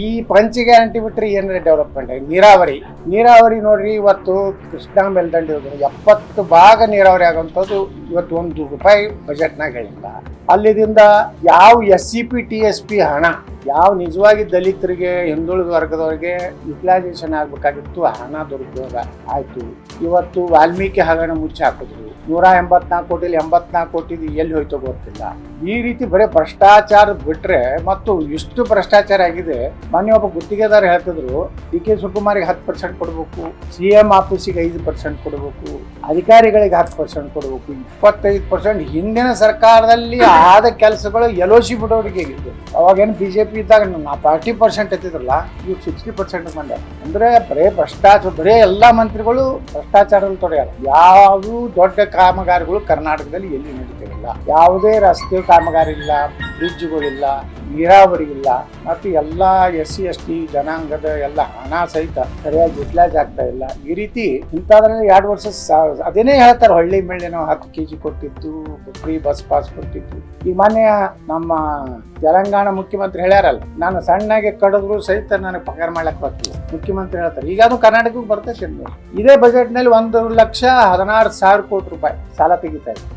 ಈ ಪಂಚಿಗೆ ಗ್ಯಾರಂಟಿ ಬಿಟ್ರೆ ಏನಾರ ಡೆವಲಪ್ಮೆಂಟ್ ನೀರಾವರಿ. ನೀರಾವರಿ ನೋಡ್ರಿ, ಇವತ್ತು ಕೃಷ್ಣಾ ಮೇಲ್ದಂಡೆ ಎಪ್ಪತ್ತು ಭಾಗ ನೀರಾವರಿ ಆಗುವಂಥದ್ದು ಇವತ್ತು ಒಂದು ರೂಪಾಯಿ ಬಜೆಟ್ನಾಗ ಹೇಳಿಲ್ಲ. ಅಲ್ಲಿದಿಂದ ಯಾವ S C P T S P ಹಣ, ಯಾವ ನಿಜವಾಗಿ ದಲಿತರಿಗೆ, ಹಿಂದುಳಿದ ವರ್ಗದವರಿಗೆ ಯುಟಿಲೈಸೇಷನ್ ಆಗ್ಬೇಕಾಗಿತ್ತು ಹಣ ದುರುಪಯೋಗ ಆಯಿತು. ಇವತ್ತು ವಾಲ್ಮೀಕಿ ಹಗರಣ ಮುಚ್ಚಿ ಹಾಕಿದ್ರು. ನೂರ ಎಂಬತ್ನಾಲ್ಕು ಕೋಟಿಲಿ ಎಂಬತ್ನಾಲ್ಕು ಕೋಟಿದು ಎಲ್ಲಿ ಹೋಯ್ತೋ ಗೊತ್ತಿಲ್ಲ. ಈ ರೀತಿ ಬರೀ ಭ್ರಷ್ಟಾಚಾರ ಬಿಟ್ರೆ ಮತ್ತು ಇಷ್ಟು ಭ್ರಷ್ಟಾಚಾರ ಆಗಿದೆ, ಮೊನ್ನೆ ಒಬ್ಬ ಗುತ್ತಿಗೆದಾರ ಹೇಳ್ತಿದ್ರು, ಡಿ ಕೆ ಶಿವಕುಮಾರಿಗೆ ಹತ್ತು ಪರ್ಸೆಂಟ್ ಕೊಡಬೇಕು, ಸಿ ಎಂ ಆಫೀಸಿಗೆ ಐದು ಪರ್ಸೆಂಟ್ ಕೊಡಬೇಕು ಅಧಿಕಾರಿಗಳಿಗೆ ಹತ್ತು ಪರ್ಸೆಂಟ್ ಕೊಡಬೇಕು. ಇಪ್ಪತ್ತೈದು ಪರ್ಸೆಂಟ್ ಹಿಂದಿನ ಸರ್ಕಾರದಲ್ಲಿ ಆದ ಕೆಲಸಗಳು ಎಲೋಸಿ ಬಿಡೋರಿಗೆ ಅವಾಗೇನು ಬಿ ಜೆ ಪಿ ಇದ್ದಾಗ ನಾ ಫಾರ್ಟಿ ಪರ್ಸೆಂಟ್ ಎತ್ತಿದ್ರಲ್ಲ ಈಗ ಸಿಕ್ಸ್ಟಿ ಪರ್ಸೆಂಟ್ ಮಂಡ್ಯ ಅಂದ್ರೆ ಬರೇ ಭ್ರಷ್ಟಾಚಾರ ಬರೇ ಎಲ್ಲ ಮಂತ್ರಿಗಳು ಭ್ರಷ್ಟಾಚಾರದಲ್ಲಿ ತೊಡೆಯಲ್ಲ ಯಾವ ದೊಡ್ಡ ಕಾಮಗಾರಿಗಳು ಕರ್ನಾಟಕದಲ್ಲಿ ಎಲ್ಲಿ ನಡೀತಿರಲಿಲ್ಲ ಯಾವುದೇ ರಸ್ತೆ ಕಾಮಗಾರಿ ಇಲ್ಲ, ಬ್ರಿಡ್ಜ್ಗಳಿಲ್ಲ ನೀರಾವರಿ ಇಲ್ಲ, ಮತ್ತು ಎಲ್ಲ ಎಸ್ ಸಿ, ಎಸ್ ಟಿ, ಜನಾಂಗದ ಎಲ್ಲ ಹಣ ಸಹಿತ ಸರಿಯಾಗಿ ಯುಟಿಲೈಸ್ ಆಗ್ತಾ ಇಲ್ಲ. ಈ ರೀತಿ ಇಂಥದ್ರಲ್ಲಿ ಎರಡು ವರ್ಷ ಅದೇನೇ ಹೇಳ್ತಾರೆ, ಹಳ್ಳಿ ಮೇಲೆ ನಾವು ಹತ್ತು ಕೆ ಜಿ ಕೊಟ್ಟಿದ್ದು ಫ್ರೀ ಬಸ್ ಪಾಸ್ ಕೊಟ್ಟಿದ್ದು. ಈ ಮೊನ್ನೆ ನಮ್ಮ ತೆಲಂಗಾಣ ಮುಖ್ಯಮಂತ್ರಿ ಹೇಳ್ಯಾರಲ್ಲ, ನಾನು ಸಣ್ಣಗೆ ಕಡಿದ್ರು ಸಹಿತ ನನಗೆ ಪಗಾರ ಮಾಡ್ಲಕ್ ಬರ್ತಿಲ್ಲ. ಮುಖ್ಯಮಂತ್ರಿ ಹೇಳ್ತಾರೆ, ಈಗ ಅದು ಕರ್ನಾಟಕಕ್ಕೆ ಬರ್ತೈತೆ ಇದೇ ಬಜೆಟ್ನಲ್ಲಿ ಒಂದು ಲಕ್ಷ ಹದಿನಾರು ಸಾವಿರ ಕೋಟಿ ರೂಪಾಯಿ ಸಾಲ ತೆಗಿತಾ ಇದೆ.